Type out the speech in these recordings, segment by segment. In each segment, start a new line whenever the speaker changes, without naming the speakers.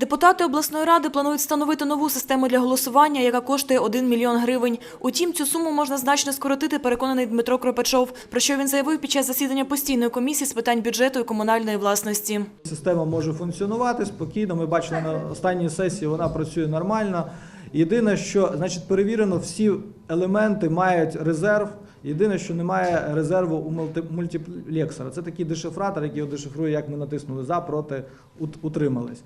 Депутати обласної ради планують встановити нову систему для голосування, яка коштує 1 мільйон гривень. Утім, цю суму можна значно скоротити, переконаний Дмитро Кропачов, про що він заявив під час засідання постійної комісії з питань бюджету і комунальної власності.
Система може функціонувати спокійно. Ми бачили на останній сесії, вона працює нормально. Єдине, що значить перевірено, всі елементи мають резерв. Єдине, що немає резерву у мульти- мультиплексора. Це такий дешифратор, який дешифрує, як ми натиснули за, проти, утримались.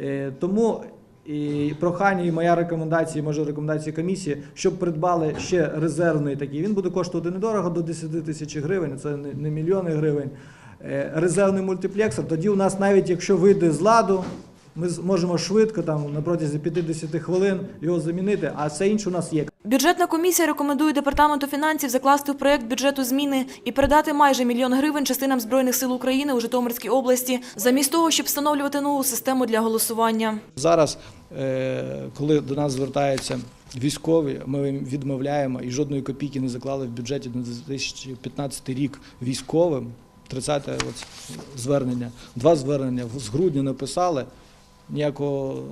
Е, Тому і прохання, і моя рекомендація, і може рекомендація комісії, щоб придбали ще резервний такий. Він буде коштувати недорого до 10 тисяч гривень, це не мільйони гривень. Е, Резервний мультиплексор. Тоді у нас навіть якщо вийде з ладу, ми зможемо швидко там на протязі 50 хвилин його замінити, а все інше у нас є.
Бюджетна комісія рекомендує департаменту фінансів закласти в проєкт бюджету зміни і передати майже мільйон гривень частинам збройних сил України у Житомирській області, замість того, щоб встановлювати нову систему для голосування.
Зараз, е, коли до нас звертаються військові, ми відмовляємо і жодної копійки не заклали в бюджеті на 2015 рік військовим. 30 от звернення, два звернення з грудня написали. Ніякого,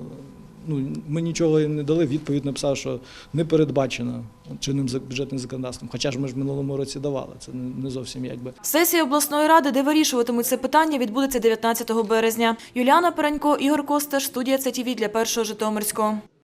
ну ми нічого їм не дали. Відповідь написав, що не передбачено чинним бюджетним законодавством. Хоча ж ми ж минулому році давали. Це не зовсім якби.
Сесія обласної ради, де вирішуватимуть це питання, відбудеться 19 березня. Юліана Перенько, Ігор Косташ, студія ЦТВ для першого Житомирського.